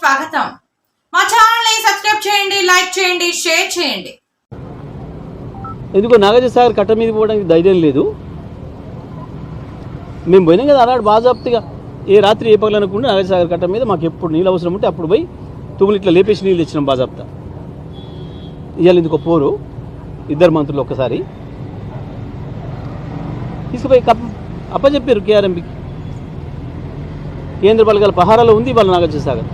స్వాగతం. మా ఛానల్ని సబ్స్క్రైబ్ చేయండి లైక్ చేయండి షేర్ చేయండి. ఎందుకో నాగజ సాగర్ కట్ట మీద పోవడానికి ధైర్యం లేదు. మేము పోయినాం కదా అలాంటి బాజాప్తిగా ఏ రాత్రి ఏ పగలు అనుకుంటే సాగర్ కట్ట మీద మాకు ఎప్పుడు నీళ్ళు అవసరం ఉంటే అప్పుడు పోయి తుమ్ములు ఇట్లా లేపేసి నీళ్ళు తెచ్చినాం బాజాప్తా ఇవాళ ఎందుకో పోరు. ఇద్దరు మంత్రులు ఒక్కసారి. తీసుకుపోయి కప్ప అప్పచెప్పారు కేఆర్ఎంపీకి కేంద్ర బలగాల పహారాలో ఉంది వాళ్ళ నాగార్జున సాగర్.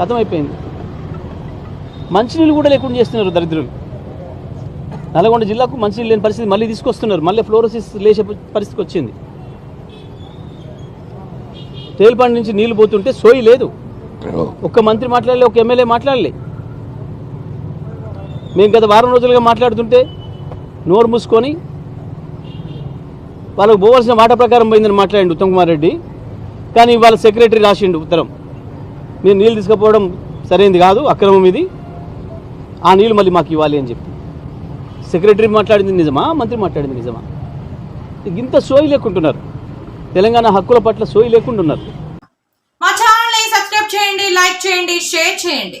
అయిపోయింది మంచినీళ్ళు కూడా లేకుండా చేస్తున్నారు దరిద్రులు. నల్గొండ జిల్లాకు మంచినీళ్ళు లేని పరిస్థితి మళ్ళీ తీసుకొస్తున్నారు. మళ్ళీ ఫ్లోరోసిస్ లేచే పరిస్థితికి వచ్చింది. తేలిపాడు నుంచి నీళ్ళు పోతుంటే సోయి లేదు. ఒక్క మంత్రి మాట్లాడలే ఒక ఎమ్మెల్యే మాట్లాడలే. మేము గత వారం రోజులుగా మాట్లాడుతుంటే నోరు మూసుకొని వాళ్ళకు పోవాల్సిన మాట ప్రకారం పోయిందని మాట్లాడిండు ఉత్తమ్ కుమార్ రెడ్డి. కానీ వాళ్ళ సెక్రటరీ రాసిండు ఉత్తరం. మీరు నీళ్ళు తీసుకుపోవడం సరైనది కాదు అక్రమం ఇది. ఆ నీళ్ళు మళ్ళీ మాకు ఇవ్వాలి అని చెప్పి. సెక్రటరీ మాట్లాడింది నిజమా? మంత్రి మాట్లాడింది నిజమా? ఇంత సోయి లేకుంటున్నారు. తెలంగాణ హక్కుల పట్ల సోయి లేకుండా మా ఛానల్ సబ్స్క్రైబ్ చేయండి లైక్ చేయండి షేర్ చేయండి.